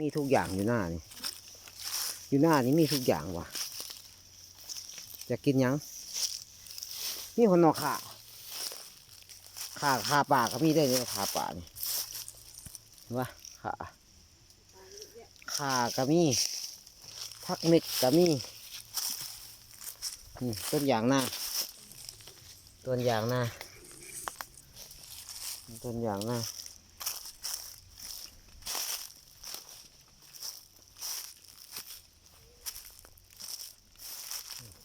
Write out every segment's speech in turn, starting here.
มีทุกอย่างอยู่หน้านี่ อยู่หน้านี่มีทุกอย่างว่ะจะกินยังนี่คนนอกขาขาขาป่าก็มีได้เนี่ยขาป่านี่เห็นปะขาขาก็มีพักเม็ดก็มีนี่ต้นยางหน้าต้นยางหน้าต้นยางหน้า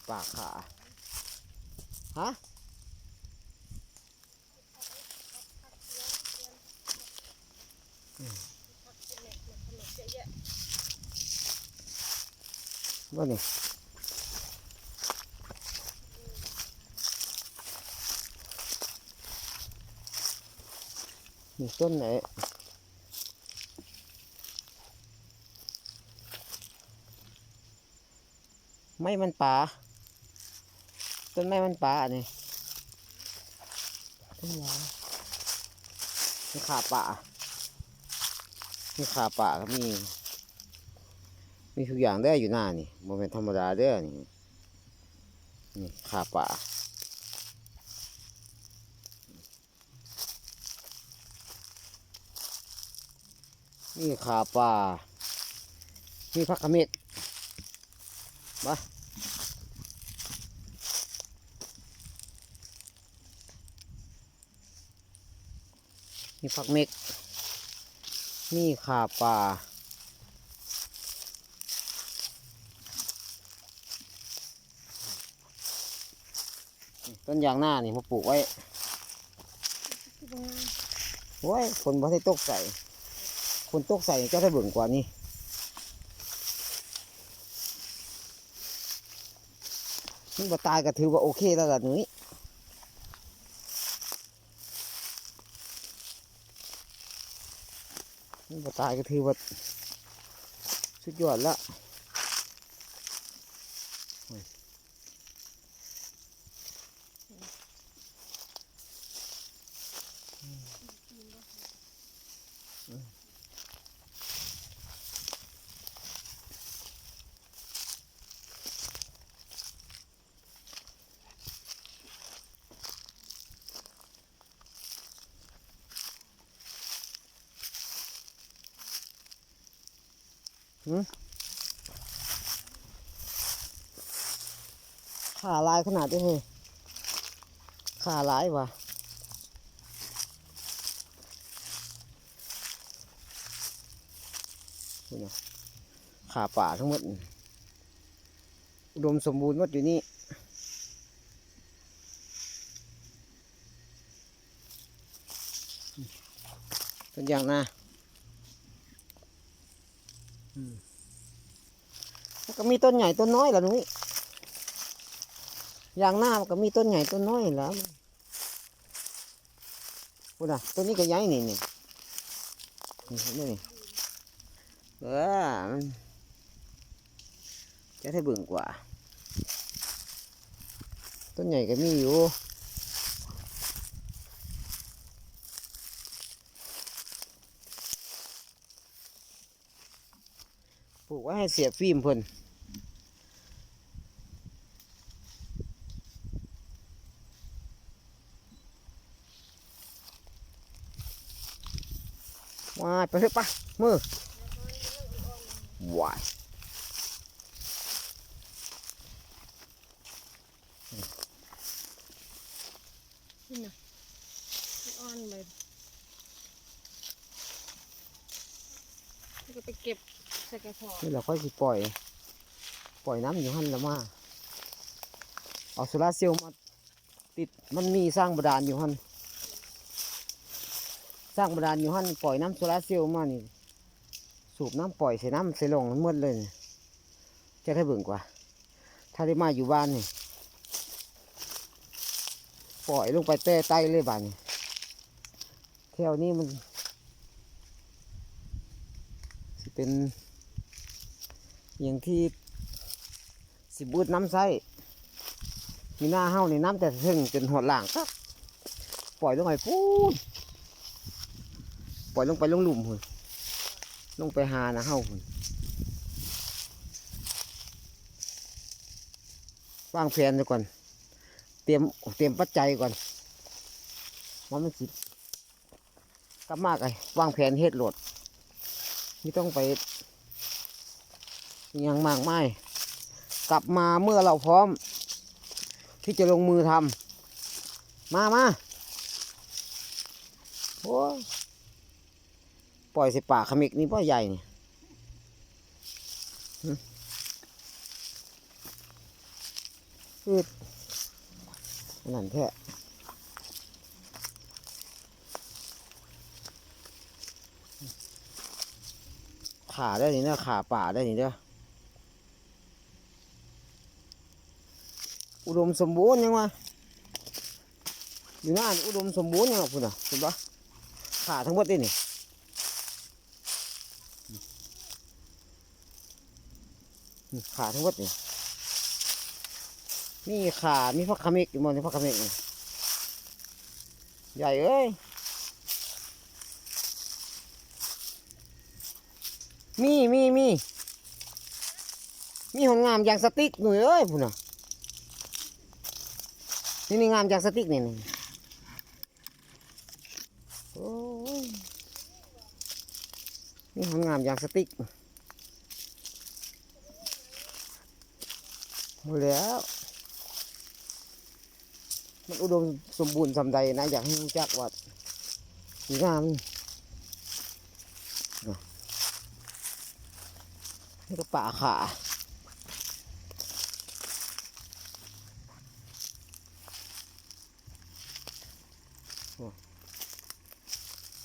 ปากขา ฮะ ว่านี่นี่ต้นไหนไม่มันป่า ต้นไม้มันป่านี่ต้นยางนี่ขาป่านี่ขาป่าก็มี มีทุกอย่างได้อยู่หน้านี่มันเป็นธรรมดาเด้อนี่นี่ขาป่านี่ขาป่านี่พักขมิดมา นี่พักเม็ก นี่ขาป่า ต้นยางหน้านี่มาปลูกไว้โอ้ยคนบ่ได้ตกใส่ คนตกใส่จะได้เบิ่งกว่านี้นี่บ่ตายก็ถือว่าโอเคแล้วล่ะหนุ่ย นี่บ่ตายก็ถือว่าสุดยอดละ ขาลายขนาดนี้เลยขาลายวะนี่นะขาป่าทั้งหมด อุดมสมบูรณ์หมดอยู่นี่ต้นยางนาอืมแล้วก็ มีต้นใหญ่ต้นน้อยล่ะนุ้ยยางหน้ามันก็มีต้นใหญ่ต้นน้อยแล้วพูดนะต้นนี้ก็ย้ายนี่นี่นี่นไหมนี่เออมันจะได้เบิ่งกว่า ต้นใหญ่ก็มีอยู่ปลูกไว้ให้เสียฟิล์มเพิ่น ว้ายไปเถอะปะมือว้ายนี่นะอ่อนเลยแล้วก็ไปเก็บใส่กระสอบนี่เราค่อยสิปล่อย ปล่อยน้ำอยู่หันละมาเอาโซลาร์เซลล์มาติดมันมีสร้างบาดาลอยู่หัน สร้างบาดาลอยู่หันปล่อยน้ำโซลาร์เซลล์มานี่ สูบน้ำปล่อยใส่น้ำใส่ลงมันหมดเลยนี่จะได้เบิ่งกว่า ถ้าได้มาอยู่บ้านนี่ปล่อยลงไปเต้ใต้เลยบ้านนี่แถวนี้มันสิเป็นอย่างที่สิบูดน้ำใส่มีหน้าเฮาในน้ำแต่ถึงจนหดหล่างครับปล่อยลงไปพูน ปล่อยลงไปลงหลุมหุ่นลงไปหานะเฮาพุ่นวางแผนไว้ก่อน เตรียมเตรียมปัจจัยก่อนว่ามันสิกลับมากไอ้วางแผนเฮ็ดโหลดไม่ต้องไปยังมากมายกลับมาเมื่อเราพร้อม ที่จะลงมือทำมามาโอ้ ปล่อยใส่ป่าขมิกนี่พ่อใหญ่นี่หึอืดนั่นแท้ขาได้นี่เนอะขาป่าได้นี่เด้ออุดมสมบูรณ์ยังวะอยู่น้านอุดมสมบูรณ์ยังวะพุ่นอะเห็นปะขาทั้งหมดเลยนี่ ขาทั้งหมดนี่มีขามีพักขมิกอยู่มองในพักขมิกนี่ใหญ่เอ้ย มีมีมีมีหอนงามอย่างสติ๊กหนุ่ยเอ้ยพุ่นน่ะนี่นี่งามอย่างสติ๊กนี่นี่โอ้ยนี่หอนงามอย่างสติ๊ก หมดแล้ว มันอุดมสมบูรณ์สำใดนะ อยากให้รู้จักว่าสีงามนี่นี่ก็ป่าขา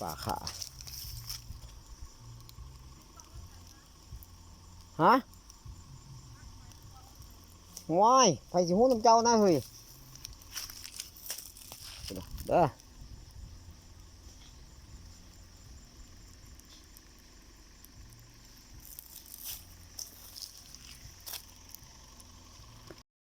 ป่าขาฮะ ว้ายไปสิหูน้ำ